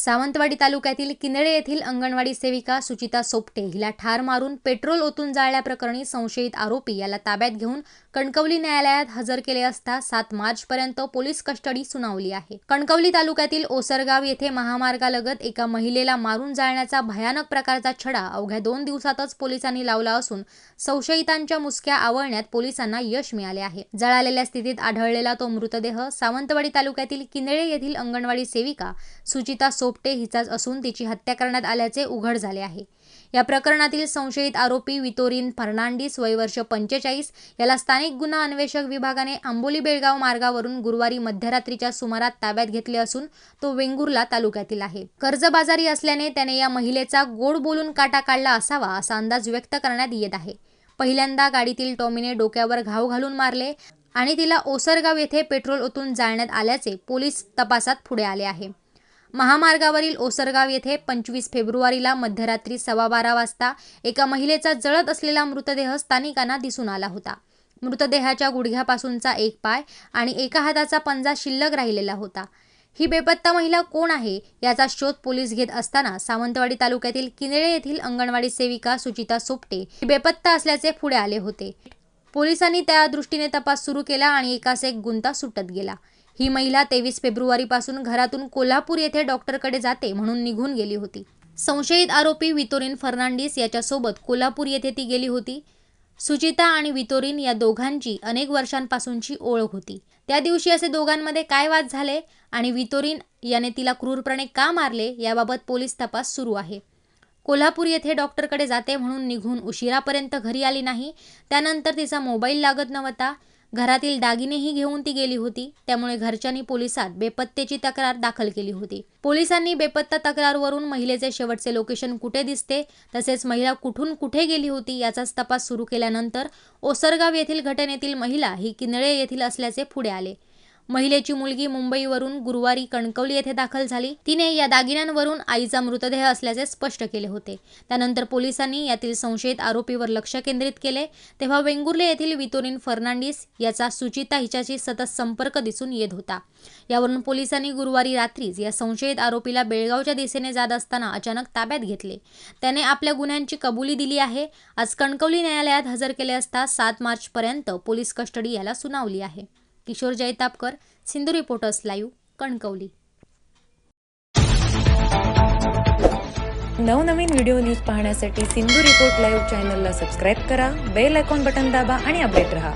सावंतवाडी तालुक्यातील किनळे येथील अंगणवाडी सेविका सुचिता सोपटे हिला ठार मारून पेट्रोल ओतून जाळल्याप्रकरणी संशयित आरोपी याला ताब्यात घेऊन कणकवली न्यायालयात हजर केले असता सात मार्चपर्यंत पोलीस कस्टडी सुनावली आहे. कणकवली तालुक्यातील ओसरगाव येथे महामार्गालगत एका महिलेला मारून जाळण्याचा भयानक प्रकारचा छडा अवघ्या दोन दिवसातच पोलिसांनी लावला असून संशयितांच्या मुसक्या आवळण्यात पोलिसांना यश मिळाले आहे. जळालेल्या स्थितीत आढळलेला तो मृतदेह सावंतवाडी तालुक्यातील किनळे येथील अंगणवाडी सेविका सुचिता सोपटे हिचाच असून तिची हत्या करण्यात आल्याचे उघड झाले आहे. या प्रकरणातील संशयित आरोपी वितोरिन फर्नांडिस वयवर्ष पंचेचाळीस याला स्थानिक गुन्हा अन्वेषक विभागाने आंबोली बेळगाव मार्गावरून गुरुवारी मध्यरात्रीच्या सुमारात ताब्यात घेतले असून तो वेंगुर्ला तालुक्यातील आहे. कर्जबाजारी असल्याने त्याने या महिलेचा गोड बोलून काटा काढला असावा असा अंदाज व्यक्त करण्यात येत आहे. पहिल्यांदा गाडीतील टॉमीने डोक्यावर घाव घालून मारले आणि तिला ओसरगाव येथे पेट्रोल ओतून जाळण्यात आल्याचे पोलीस तपासात पुढे आले आहे. महामार्गावरील ओसरगाव येथे पंचवीस फेब्रुवारीला मध्यरात्री सव्वा बारा वाजता एका महिलेचा जळत असलेला मृतदेह स्थानिकांना दिसून आला होता. मृतदेहाच्या गुडघ्यापासूनचा एक पाय आणि एका हाताचा पंजा शिल्लक राहिलेला होता. ही बेपत्ता महिला कोण आहे याचा शोध पोलीस घेत असताना सावंतवाडी तालुक्यातील किनळे येथील अंगणवाडी सेविका सुचिता सोपटे ही बेपत्ता असल्याचे पुढे आले होते. पोलिसांनी त्या दृष्टीने तपास सुरू केला आणि एकास एक गुंता सुटत गेला. ही महिला तेवीस फेब्रुवारीपासून घरातून कोल्हापूर येथे डॉक्टरकडे जाते म्हणून निघून गेली होती. संशयित आरोपी वितोरिन फर्नांडिस याच्यासोबत कोल्हापूर येथे ती गेली होती. सुचिता आणि वितोरिन या दोघांची अनेक वर्षांपासूनची ओळख होती. त्या दिवशी असे दोघांमध्ये काय वाद झाले आणि वितोरिन याने तिला क्रूरपणे का मारले याबाबत पोलीस तपास सुरू आहे. कोल्हापूर येथे डॉक्टरकडे जाते म्हणून निघून उशिरापर्यंत घरी आली नाही. त्यानंतर तिचा मोबाईल लागत नव्हता. घरातील दागिनेही घेऊन ती गेली होती. त्यामुळे घरच्यांनी पोलिसात बेपत्तेची तक्रार दाखल केली होती. पोलिसांनी बेपत्ता तक्रारवरून महिलेचे शेवटचे लोकेशन कुठे दिसते तसेच महिला कुठून कुठे गेली होती याचाच तपास सुरू केल्यानंतर ओसरगाव येथील घटनेतील महिला ही किनळे येथील असल्याचे पुढे आले. महिलेची मुलगी मुंबईवरून गुरुवारी कणकवली येथे दाखल झाली. तिने या दागिन्यांवरून आईचा मृतदेह असल्याचे स्पष्ट केले होते. त्यानंतर पोलिसांनी यातील संशयित आरोपीवर लक्ष केंद्रित केले. तेव्हा वेंगुर्ले येथील वितोरिन फर्नांडिस याचा सुचिता हिच्याशी सतत संपर्क दिसून येत होता. यावरून पोलिसांनी गुरुवारी रात्रीच या संशयित आरोपीला बेळगावच्या दिशेने जात असताना अचानक ताब्यात घेतले. त्याने आपल्या गुन्ह्यांची कबुली दिली आहे. आज कणकवली न्यायालयात हजर केले असता सात मार्चपर्यंत पोलीस कस्टडी याला सुनावली आहे. Kishore Jaitapkar Sindhu reporters live Kankavli. नवनवीन व्हिडिओ न्यूज पाहण्यासाठी सिंधू रिपोर्ट लाईव्ह चॅनलला सबस्क्राईब करा बेल आयकॉन बटन दाबा आणि अपडेट रहा.